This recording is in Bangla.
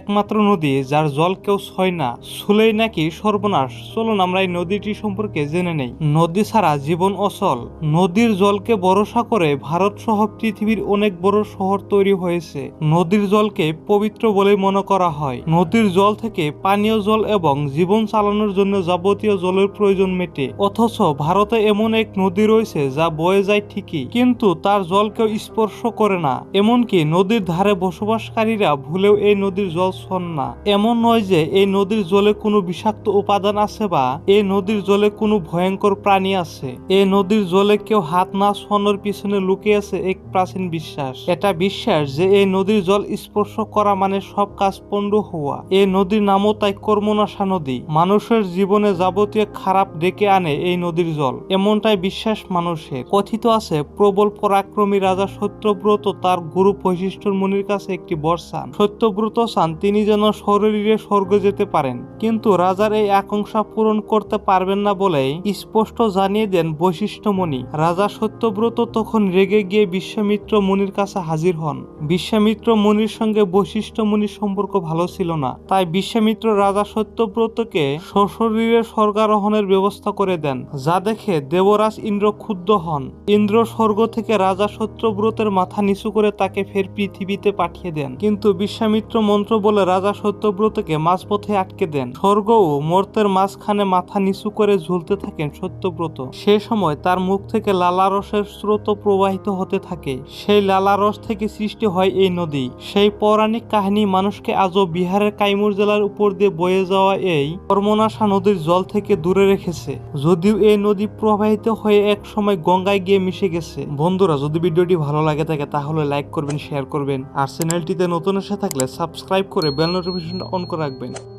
একমাত্র নদী যার জল কেউ ছয় না ছুলেই নাকি সর্বনাশ। চলুন আমরা এই নদীটি সম্পর্কে জেনে নেই। নদী ছাড়া জীবন অচল। নদীর জলকে ভরসা করে ভারত সহ পৃথিবীর অনেক বড় শহর তৈরি হয়েছে। নদীর জলকে পবিত্র বলে মনে করা হয়। নদীর জল থেকে পানীয় জল এবং জীবন চালানোর জন্য যাবতীয় জলের প্রয়োজন মেটে। অথচ ভারতে এমন এক নদী রয়েছে যা বয়ে যায় ঠিকই, কিন্তু তার জল কেউ স্পর্শ করে না। এমনকি নদীর ধারে বসবাসকারীরা ভুলেও এই নদীর জল ছন না। এমন নয় যে এই নদীর জলে কোনো বিষাক্ত উপাদান আছে বা এই নদীর জলে কোনো ভয়ঙ্কর প্রাণী আছে। এই নদীর জলে কেউ হাত না ছনের পিছনে লুকিয়ে আছে এক প্রাচীন বিশ্বাস। এটা বিশ্বাস যে এই নদীর জল স্পর্শ করা মানে সব কাজ পণ্ড হওয়া। এই নদীর নামও তাই কর্মনাশা নদী। মানুষের জীবনে যাবতীয় খারাপ ডেকে আনে এই নদীর জল। এমনটাই বিশ্বাস মানুষের। কথিত আছে, প্রবল পরাক্রমী রাজা সত্যব্রত তার গুরু বৈশিষ্ট্য মুনির কাছে একটি বর্ষান সত্যব্রত চান তিনি যেন শরীরে স্বর্গ যেতে পারেন। কিন্তু রাজার এই আকাঙ্ক্ষা পূরণ করতে পারবেন না বলেই স্পষ্ট জানিয়ে দেন বৈশিষ্ট্য মুনি রাজা সত্যব্রত তখন রেগে গিয়ে বিশ্বামিত্র মুনির কাছে হাজির হন। বিশ্বামিত্র মুনির সঙ্গে বৈশিষ্ট্য মুনির সম্পর্ক ভালো ছিল না। তাই বিশ্বামিত্র রাজা সত্যব্রতকে সশরীরে স্বর্গারোহণের ব্যবস্থা করে দেন, যা দেখে দেবরাজ ইন্দ্র ক্ষুব্ধ হন। ইন্দ্র স্বর্গ থেকে রাজা সত্যব্রতের মাথা নিচু করে তাকে ফের পৃথিবীতে পাঠিয়ে দেন। কিন্তু বিশ্বামিত্র মন্ত্র বলে রাজা সত্যব্রতকে মাঝপথে আটকে দেন। স্বর্গ ও মর্তের মাঝখানে মাথা নিচু করে ঝুলতে থাকেন সত্যব্রত। সে সময় তার মুখ থেকে লালারসের স্রোত প্রবাহিত হতে থাকে। সেই লালারস থেকে সৃষ্টি হয় এই নদী। সেই পৌরাণিক কাহিনী মানুষকে আজও বিহারের কাইমুর জেলার উপর দিয়ে বয়ে যাওয়া এই কর্মনাশা নদীর জল থেকে দূরে রেখেছে। যদিও এই নদী প্রবাহিত হয়ে এক সময় গঙ্গায় গিয়ে মিশে গেছে। বন্ধুরা, যদি ভিডিওটি ভালো লাগে থাকে, তাহলে লাইক করবেন শেয়ার করবেন। আর চ্যানেলটিতে নতুন এসে থাকলে সাবস্ক্রাইব করে বেল নোটিফিকেশনটা অন করে রাখবেন।